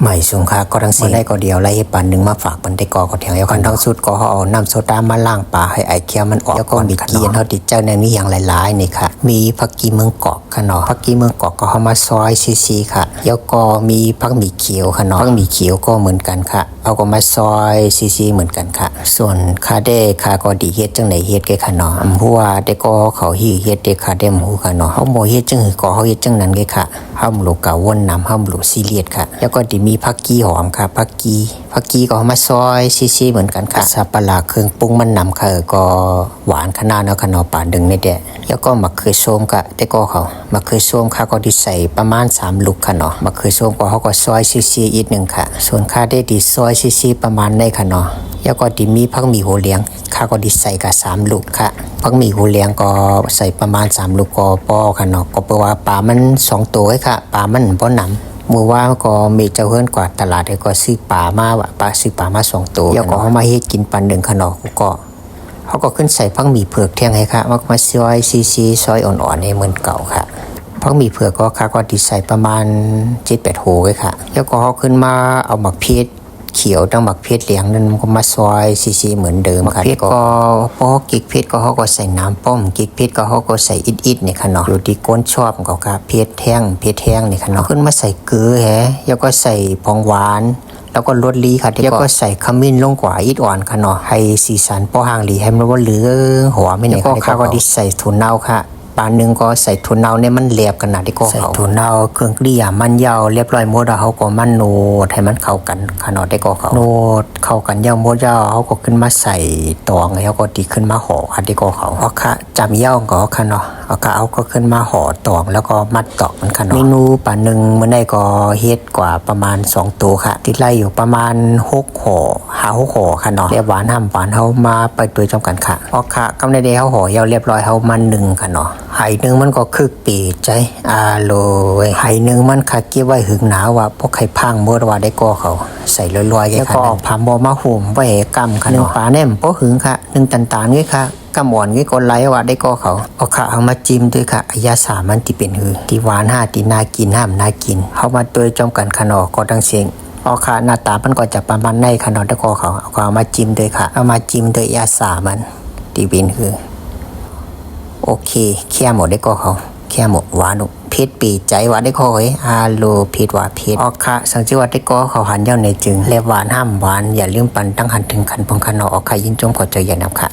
ใหม่สูงค่าก็ทั้งสี่ได้ก็เดียวไล่ปันหนึ่งมาฝากปันได้กอก็เถียงแล้วกันทั้งสุดก็เอาน้ำโซดามาล้างปลาให้ไอเคียวมันออกแล้วก็มีเกียนเท่าติดเจ้าในนี้อย่างหลายๆนี่ค่ะ มีผักกีเมืองเกาะค่ะเนาะผักกีเมืองเกาะก็เอามาซอยซีๆค่ะแล้วก็มีผักหมี่เขียวค่ะเนาะผักหมี่เขียวก็เหมือนกันค่ะ เอาก็มาซอยซีๆเหมือนกันค่ะ ส่วนคาเด้คาก็ดีเฮ็ดจังไหนเฮ็ดแกค่ะเนอืมพราะว่าได้ก็เขาฮีเฮ็ดเด้คาเด้หมูค่ะเนาะเฮาบ่เฮ็ดจังหือก็เฮาเฮ็ดจังนั้นแกค่ะเฮาบ่รู้กะวนน้ำเฮาบ่รู้ซีเรียสค่ะ แล้วก็สิมีผักกีหอมค่ะผักกีผักกีก็มาซอยซีๆเหมือนกันค่ะสับปะหลาเครื่องปรุงมันนำค่ะก็หวานขนาดเนาะค่ะเนาะปานดึงนี่แดะแล้วก็มะเขือส้มกะได้ก็เขามะเขือส้มค่ะก็ดิใส่ประมาณ 3 ลูกค่ะเนาะมะเขือส้มก็เขาก็ซอยซีๆอีกหนึ่งค่ะ ส่วนค่าได้ดีซอยซีๆประมาณได้ค่ะเนาะแล้วก็ดิมีพักหมี่หัวเลี้ยงข้าก็ดิใส่กับสามลูกค่ะพักหมี่หัวเลี้ยงก็ใส่ประมาณสามลูกก็พอค่ะเนาะก็แปลว่าปลามันสองตัวค่ะปลามันบ่หนำ มื่อว่าก็มีเจ้าเฮือนกว่าตลาดแล้วก็ซื้อป่ามาว่ะปลาซื้อป่ามาสองตัวแล้วก็เขามาเฮ็ดกินปันหนึ่งค่ะเนาก็เขาก็ขึ้นใส่พังหมี่เผือกเที่ยงให้ค่ะมันมาซอยซีซีซอยอ่อนๆให้เหมือนเก่าค่ะพังหมี่เผือกก็ค่ะก็ดิใส่ประมาณเจ็ดแปดโหไว้ค่ะ แล้วก็เขาขึ้นมาเอาหมักเพช เขียวตั้งหมักเพชรเหลียงนั่นมันก็มาซอยซีซีเหมือนเดิมค่ะเพชรก็พอกิกเพชรก็เขาก็ใส่น้ำป้อมกิกเพชรก็เขาก็ใส่อิดอิดนี่ค่ะเนาะอยู่ที่ก้นชอบก็ค่ะเพชรแท่งเพชรแท่งนี่ค่ะเนาะขึ้นมาใส่เกลือแฮะแล้วก็ใส่ผงหวานแล้วก็ลดลีค่ะแล้วก็ใส่ขมิ้นลงกว่าอิดอ่อนค่ะเนาะให้สีสันพอห่างหลีให้มันว่าเหลืองหัวไม่เนี่ยก็ค่ะก็ดิใส่ถั่วเน่าค่ะ ปานหนึ่งก็ใส่ถั่วเน่าเนี่ยมันเรียบกันนะที่ก็ใส่ถั่วเน่าเครื่องเกลี่ยมันยาวเรียบร้อยหมดแล้วเขาก็มันโนดให้มันเข้ากันขนาดได้ก็เขาโนดเข้ากันยาวหมดยาวเขาก็ขึ้นมาใส่ตองแล้วก็ดีขึ้นมาห่อค่ะที่ก็เขาเอาค่ะจำเย่าก็ค่ะเนาะเอาค่ะเอาก็ขึ้นมาห่อตองแล้วก็มัดตอกมันค่ะเนาะเมนูปานหนึ่งมันได้ก็เฮ็ดกว่าประมาณสองตัวค่ะที่ไล่อยู่ประมาณหกห่อหาหกห่อค่ะเนาะเรียบหวานห้ามหวานเขามาไปตัวจำกันค่ะเอาค่ะกำในเดียวเขาห่อยาวเรียบร้อยเขามันหนึ่งค่ะเนาะ ไหหนึ่งมันก็คือปีดใจอาโลยไหหนึ่งมันคัดเก็บไว้หึงหนาวว่าพวกใครพังเมื่อว่าได้ก็เขา ใส่ลอยๆกันค่ะพามบอมาหุ่มไว้ให้กำค่ะหนึ่งปลาแนมโป้หึงค่ะหนึ่งตันตานๆงี้ค่ะกำหวอนงี้ก็ไหลว่าได้ก็เขาเอาค่ะเอามาจิ้มด้วยค่ะอายาสามันที่เป็นหือที่หวานห้าที่น่ากินห้ามน่ากินเขามาตัวจอมกันขนอก็ดังเสียงเอาค่ะหน้าตามันก็จะประมาณในขนอได้ก็เขาเอาก็เอามาจิ้มด้วยค่ะเอามาจิ้มด้วยยาสามันที่เป็นหือ โอเคแค่หมดได้ก็เขาแค่หมดหวานุเพชรปีใจหวานได้ก็เฮ้ยอาโลเพชรหวานเพชรออกค่ะสั